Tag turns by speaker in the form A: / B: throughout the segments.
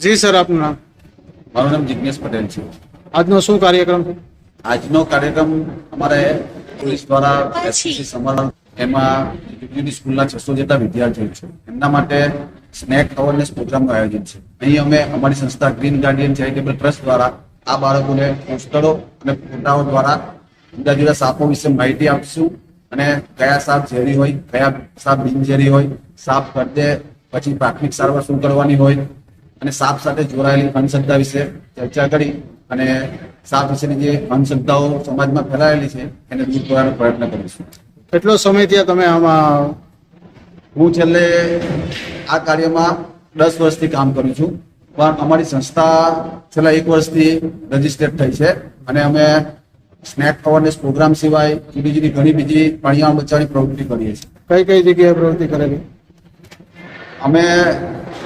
A: જી sir આપનું નામ?
B: મારું નામ જિજ્ઞેશ પટેલ છે.
A: આજનો શું કાર્યક્રમ છે?
B: આજનો કાર્યક્રમ અમારે પોલીસ દ્વારા એસએસસી સમારંભ એમાં જુદી સ્કૂલના છસો જેટલા વિદ્યાર્થીઓ છે. એમના માટે સ્નેક અવેરનેસ પ્રોગ્રામનું આયોજન છે. અહીં અમે અમારી સંસ્થા ગ્રીન ગાર્ડિયન ચેરિટેબલ ટ્રસ્ટ દ્વારા આ બાળકોને પોસ્ટરો અને ફોટાઓ દ્વારા જુદા જુદા સાપો વિશે માહિતી આપીશું અને કયા સાપ ઝેરી હોય કયા સાપ બિનઝેરી હોય સાપ કરડે પછી પ્રાથમિક સારવાર શું કરવાની હોય અને સાપ સાથે જોડાયેલી અંધશ્રદ્ધા વિશે ચર્ચા કરી અને સાપ વિશેની જે અંધશ્રદ્ધાઓ સમાજમાં ફેલાયેલી છે એને દૂર કરવાનો પ્રયત્ન કરીશું.
A: કેટલો સમય ત્યાં તમે આમાં?
B: હું છેલ્લે આ કાર્યમાં દસ વર્ષથી કામ કરું છું પણ અમારી સંસ્થા છેલ્લા એક વર્ષથી રજીસ્ટર્ડ થઈ છે અને અમે સ્નેક અવેરનેસ પ્રોગ્રામ સિવાય જુદી જુદી ઘણી બીજી પ્રાણીઓ બચાવવાની પ્રવૃત્તિ કરીએ છીએ.
A: કઈ કઈ જગ્યાએ પ્રવૃત્તિ કરેલી?
B: અમે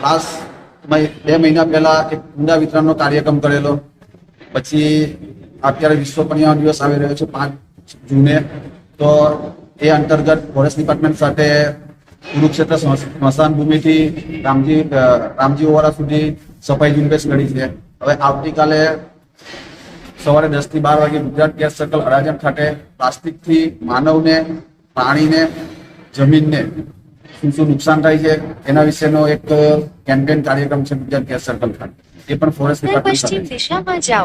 B: લાસ્ટ બે મહિના પહેલા એક ઊંડા વિતરણનો કાર્યક્રમ કરેલો. પછી અત્યારે વિશ્વ પર્યાવરણ દિવસ આવી રહ્યો છે પાંચ જૂને. તો એ અંતર્ગત ફોરેસ્ટ ડિપાર્ટમેન્ટ સાથે કુરુક્ષેત્ર સ્મશાન ભૂમિથી રામજી રામજી ઓવારા સુધી સફાઈ ઝુંબેશ કરી છે. હવે આવતીકાલે સવારે દસથી બાર વાગે ગુજરાત ગેસ સર્કલ અડાજણ ખાતે પ્લાસ્ટિકથી માનવને, પ્રાણીને, જમીનને શું શું નુકસાન થાય છે. એના વિશેનો એક કેમ્પેન કાર્યક્રમ છે ગુજરાત ગેસ સર્કલ ખાતે. એ પણ ફોરેસ્ટ ડિપાર્ટમેન્ટ.
C: દિશામાં જાઓ.